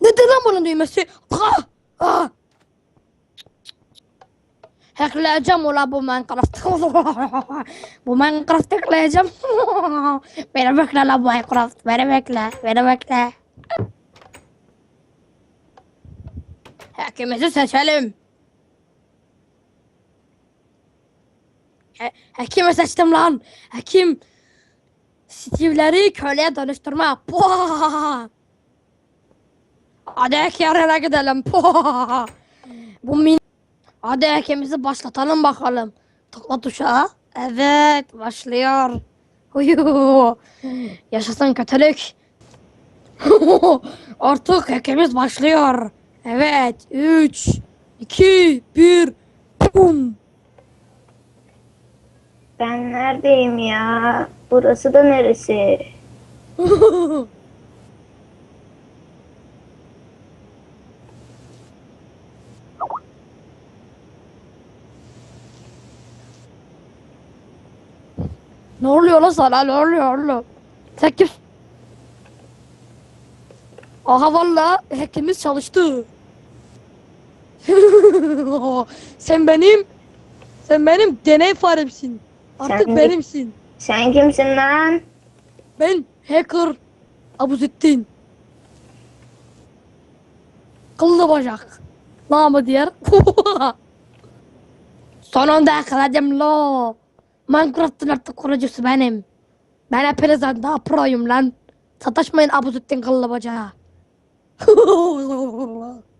Nedir lan bunun düğmesi? Ah! Hackleyeceğim ulan bu Minecraft. bu Minecraft hackleyeceğim. beni bekle lan Minecraft. Beni bekle. Beni bekle. Hakimizi seçelim. He- Hakimi seçtim lan. Hakim. Steve'leri köleye dönüştürme. Puh! Hadi yarına gidelim. Puh! Bu min... Hadi hakemimizi başlatalım bakalım. Tıkla tuşa. Evet başlıyor. Huyu. Yaşasın kötülük. Artık hakemiz başlıyor. Evet. 3 2 1 Bum. Ben neredeyim ya? Burası da neresi? ne oluyor lan sana? Ne oluyor oğlum? Sen kim? Aha valla hackimiz çalıştı. sen benim sen benim deney faremsin. Artık Sen- benimsin. Sen kimsin lan? Ben hacker Abuzettin. Kıllı bacak. Namı diğer. Sonunda yakaladım lo. Minecraft'ın artık kurucusu benim. Ben hepinizden daha proyum lan. Sataşmayın Abuzettin kıllı bacağı.